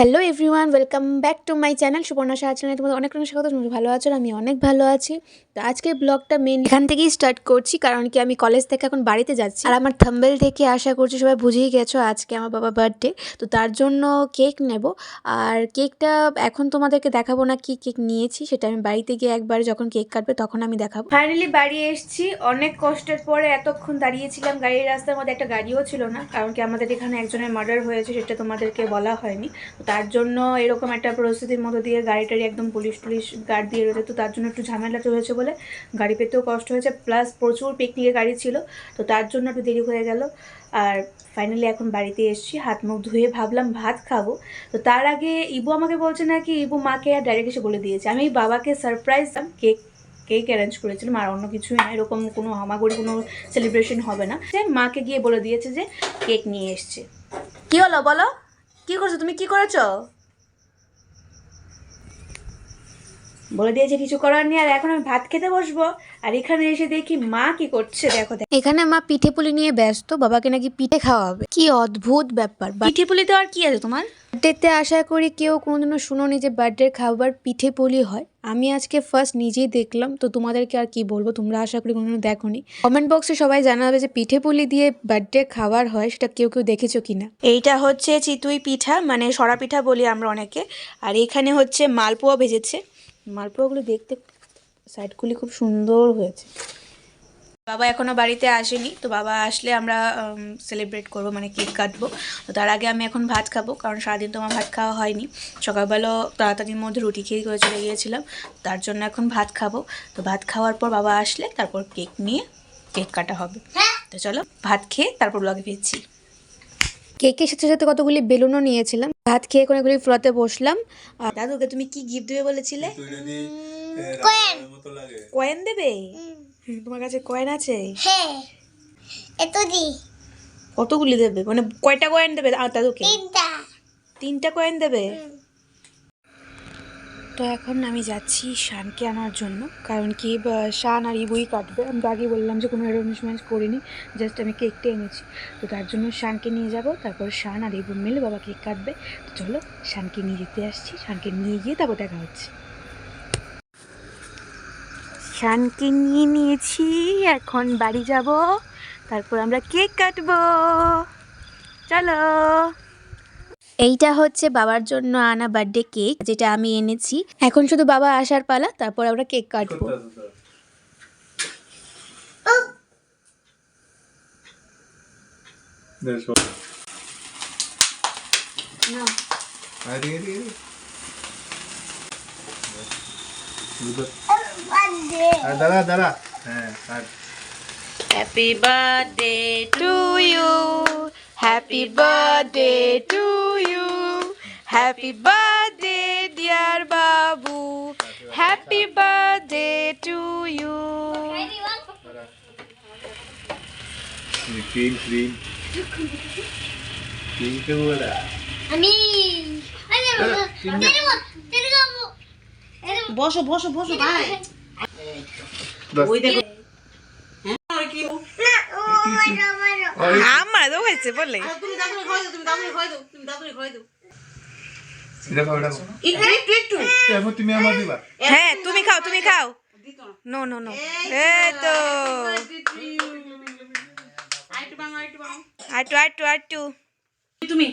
Hello everyone, welcome back to my channel Subarna Saha চ্যানেলে তোমাদের অনেক অনেক স্বাগত, তুমি ভালো আছো আমি অনেক ভালো আছি। তো আজকের ব্লগটা মেন এখান থেকেই স্টার্ট করছি, কারণ কি আমি কলেজ থেকে এখন বাড়িতে যাচ্ছি। আর আমার থাম্বেল থেকে আশা করছি সবাই বুঝেই গেছো আজকে আমার বাবা বার্থডে তো তার জন্য কেক নেব। আর কেকটা এখন তোমাদেরকে দেখাবো না কি কেক নিয়েছি, সেটা আমি বাড়িতে গিয়ে একবার যখন কেক কাটবে তখন আমি দেখাবো। ফাইনালি বাড়ি এসেছি। অনেক কষ্টের পরে এতক্ষণ দাঁড়িয়েছিলাম। গাড়ির রাস্তার মধ্যে একটা গাড়িও ছিল না, কারণ কি আমাদের এখানে একজনের মার্ডার হয়েছে, সেটা তোমাদেরকে বলা হয়নি। তার জন্য এরকম একটা পরিস্থিতির মধ্যে দিয়ে গাড়ি টাড়ি একদম পুলিশ টুলিশ গার্ড দিয়ে রয়েছে, তো তার জন্য একটু ঝামেলা হয়েছে বলে গাড়ি পেতেও কষ্ট হয়েছে প্লাস প্রচুর পিকনিকের গাড়ি ছিল, তো তার জন্য একটু দেরি হয়ে গেল। আর ফাইনালি এখন বাড়িতে এসেছি, হাত মুখ ধুয়ে ভাবলাম ভাত খাব। তো তার আগে ইবু আমাকে বলছে না কি, ইবু মাকে আর ডাইরেক্ট এসে বলে দিয়েছে। আমি বাবাকে সারপ্রাইজ কেক কেক অ্যারেঞ্জ করেছিলাম, আর অন্য কিছুই না, এরকম কোনো হামাগুড়ি, কোনো সেলিব্রেশন হবে না। যে মাকে গিয়ে বলে দিয়েছে যে কেক নিয়ে এসছে। কি হলো বলো? কি করছ? তুমি কি করেছ? বলে দিয়েছে কিছু করার নেই আর এখন আমি ভাত খেতে বসবো। আর এখানে এসে দেখি মা কি করছে দেখো এখানে মা পিঠে পুলি নিয়ে ব্যস্ত বাবাকে নাকি পিঠে খাওয়া হবে কি অদ্ভুত ব্যাপার। পিঠে পুলিতে আর কি আছে তোমার? বার্থডেতে আশা করি কেউ কোনোদিনও শুনোনি যে বার্থডের খাবার পিঠে পুলি হয়। আমি আজকে ফার্স্ট নিজেই দেখলাম তো তোমাদেরকে আর কি বলব? তোমরা আশা করি কোনোদিনও দেখোনি। কমেন্ট বক্সে সবাই জানাবে যে পিঠে পুলি দিয়ে বার্থডে খাবার হয় সেটা কেউ কেউ দেখেছ কিনা? এইটা হচ্ছে চিতুই পিঠা মানে সরা পিঠা বলি আমরা অনেকে। আর এখানে হচ্ছে মালপোয়া ভেজেছে। মালপোয়াগুলো দেখতে সাইডগুলি খুব সুন্দর হয়েছে। বাবা এখনও বাড়িতে আসেনি, তো বাবা আসলে আমরা সেলিব্রেট করব মানে কেক কাটবো। তো তার আগে আমি এখন ভাত খাব, কারণ সারাদিন তো আমার ভাত খাওয়া হয়নি। সকালবেলা তাড়াতাড়ির মধ্যে রুটি খেয়ে করে চলে গিয়েছিলাম, তার জন্য এখন ভাত খাব। তো ভাত খাওয়ার পর বাবা আসলে তারপর কেক নিয়ে কেক কাটা হবে। তো চলো ভাত খেয়ে তারপর ব্লগে ফিরছি। কেকের সাথে সাথে কতগুলি বেলুনও নিয়েছিলাম। ভাত খেয়ে কোনোগুলি ফ্লোতে বসলাম। আর দাদুকে তুমি কি গিফট দেবে বলেছিলে? কয়েন দেবে? তোমার কাছে কয়েন আছে? হ্যাঁ। এত দি। কতগুলি দেবে? মানে কয়টা কয়েন দেবে? আর দাদুকে? তিনটা। তিনটা কয়েন দেবে? তো এখন আমি যাচ্ছি শানকে আনার জন্য। কারণ কি শান আর ইবুই কাটবে। আমি তো আগেই বললাম যে কোনো অ্যারেঞ্জমেন্ট করিনি, জাস্ট আমি কেকটা এনেছি। তো তার জন্য শানকে নিয়ে যাব। তারপর শান আর ইবু মিলে বাবা কেক কাটবে। তো চলো, শানকে নিয়ে যেতে আসছি। শানকে নিয়ে গিয়ে তারপর দেখা হচ্ছে। শানকে নিয়ে নিয়েছি, এখন বাড়ি যাব। তারপর আমরা কেক কাটবো। চলো। এইটা হচ্ছে বাবার জন্য আনা বার্থডে কেক যেটা আমি এনেছি। এখন শুধু বাবা আসার পালা, তারপর আমরা কেক কাটবো। আর দাঁড়া হ্যাঁ আর happy birthday to you happy birthday birthday dear Babu happy birthday to you cream cream cream কে বলা আমি বসো বসো বসো ভাই ওই দেখো আমার তো হয়েছে বলে তুমি দাদুরে খাওয়াই দাও তুমি দাদুরে খাওয়াই দাও তুমি দাদুরে খাওয়াই দাও এটা খাও এটা খাও একটু একটু একটু এখন তুমি আমার দিবা। হ্যাঁ তুমি খাও তুমি খাও। না নো নো। এই তো। আটু আটু আটু তুমি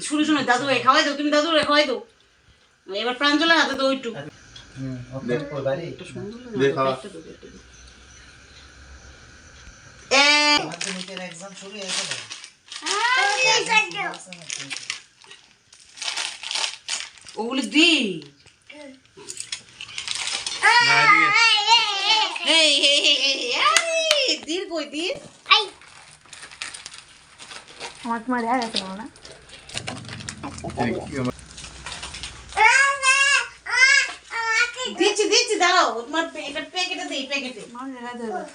শুনে শুনে দাদুরে খাওয়াই দাও তুমি দাদুরে খাওয়াই দাও। এবার প্রাঞ্জলের হাতে দাও একটু। দে। খাওয়া। এ ওগুলো দি না এদিকে এই এই এই, এই এই দির কই দির আই আমার তোমার দেখা গেছে না এদিকে আমার- দিচ্ছি দিচ্ছি দাঁড়াও তোমার এটা প্যাকেটে দেই প্যাকেটে নো, তো আছে।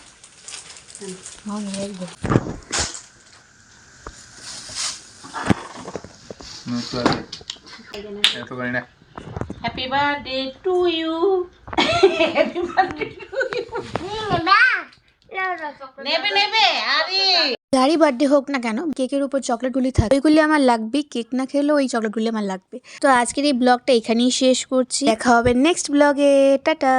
এত করি না। Happy birthday to you happy birthday to you নেবা না না নেবে নেবে আরে। যারই বার্থডে হোক না কেন কেকের উপর চকলেটগুলি থাকে ওইগুলি আমার লাগবে কেক না খেলেও ওই চকলেটগুলি আমার লাগবে। তো আজকের এই ব্লগটা এখানেই শেষ করছি দেখা হবে নেক্সট ব্লগে টাটা।